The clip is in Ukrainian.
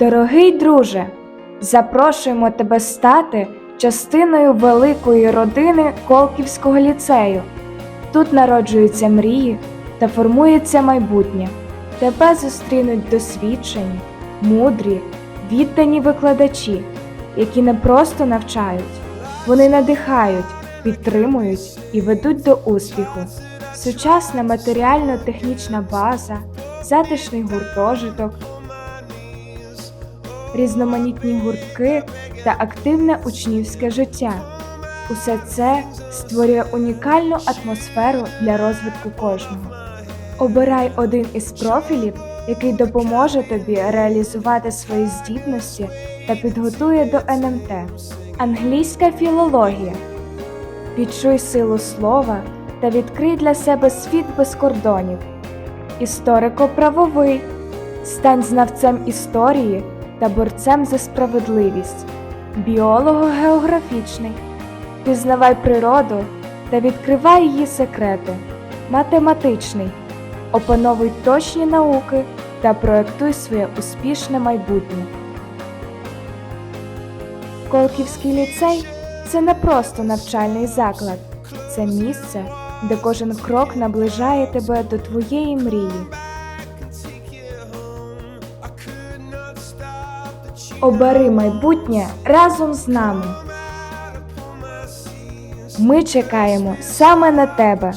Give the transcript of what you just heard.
Дорогий друже, запрошуємо тебе стати частиною великої родини Колківського ліцею. Тут народжуються мрії та формується майбутнє. Тебе зустрінуть досвідчені, мудрі, віддані викладачі, які не просто навчають, вони надихають, підтримують і ведуть до успіху. Сучасна матеріально-технічна база, затишний гуртожиток, різноманітні гуртки та активне учнівське життя. Усе це створює унікальну атмосферу для розвитку кожного. Обирай один із профілів, який допоможе тобі реалізувати свої здібності та підготує до НМТ. Англійська філологія. Відчуй силу слова та відкрий для себе світ без кордонів. Історико-правовий. Стань знавцем історії та борцем за справедливість. Біолого-географічний. Пізнавай природу та відкривай її секрети. Математичний. Опановуй точні науки та проектуй своє успішне майбутнє. Колківський ліцей це не просто навчальний заклад, це місце, де кожен крок наближає тебе до твоєї мрії. Обери майбутнє разом з нами. Ми чекаємо саме на тебе.